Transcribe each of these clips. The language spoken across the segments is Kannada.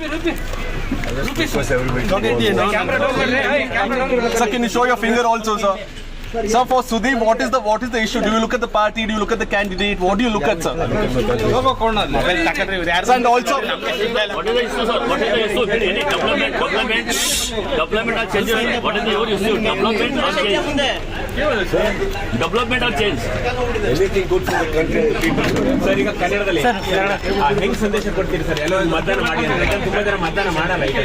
request everybody to vote. Sir, can you show your finger also, sir? Sir, for Sudhi, what is the what is the issue? Do you look at the party? Do you look at the candidate? What do you look at, sir? And also, What is the issue, sir? What is the issue? Any development, development, development or changes? What is the your issue? Development or change? Development or change? Anything good for the country and the people. Sir ಈಗ ಕನ್ನಡದಲ್ಲಿ Sir, ಹೆಂಗ್ ಸಂದೇಶ ಕೊಡ್ತೀರಿ ಸರ್ ಎಲ್ಲ ಮತದಾನ ಮಾಡಿ ಅಂತ ತುಂಬಾ ಜನ ಮತದಾನ ಮಾಡಲ್ಲ ಈಗ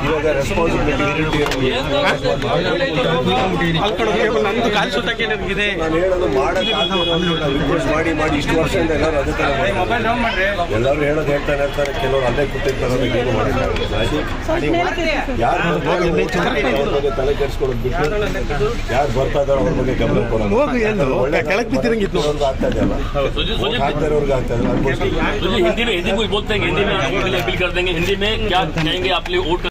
ಇವಾಗ ರೆಸ್ಪಾನ್ಸಿಬಿಲಿಟಿ ನಾನು ಹೇಳೋದು ಮಾಡೋದು ಮಾಡಿ ಮಾಡಿ ಇಷ್ಟು ವರ್ಷದಿಂದ ಎಲ್ಲರೂ ಅದೇ ಥರ. ಎಲ್ಲರೂ ಹೇಳೋದು ಹೇಳ್ತಾನೆ ಇರ್ತಾರೆ ಕೆಲವರು ಅಲ್ಲೇ ಕೂತಿರ್ತಾರೆ ಏನು ಮಾಡಿಲ್ಲ ಯಾರು ಬಗ್ಗೆ ತಲೆ ಕೆಡಿಸ್ಕೊಳ್ಳೋದು ಬಿಟ್ಟು ಯಾರು ಬರ್ತಾ ಇದ್ದಾರೆ ಅವ್ರ ಬಗ್ಗೆ ಗಮನ ಕೊಡೋದು. ಒಳ್ಳೆ ಕೆಳಗೆ ಬಿದ್ದಿರಂಗಿತ್ತು. ಆಗ್ತಾ ಇದೆಯಲ್ಲ जाता है। हिंदी में हिंदी में बोलते हैं हिंदी में अपील कर देंगे, हिंदी में क्या कहेंगे, आप लोग वोट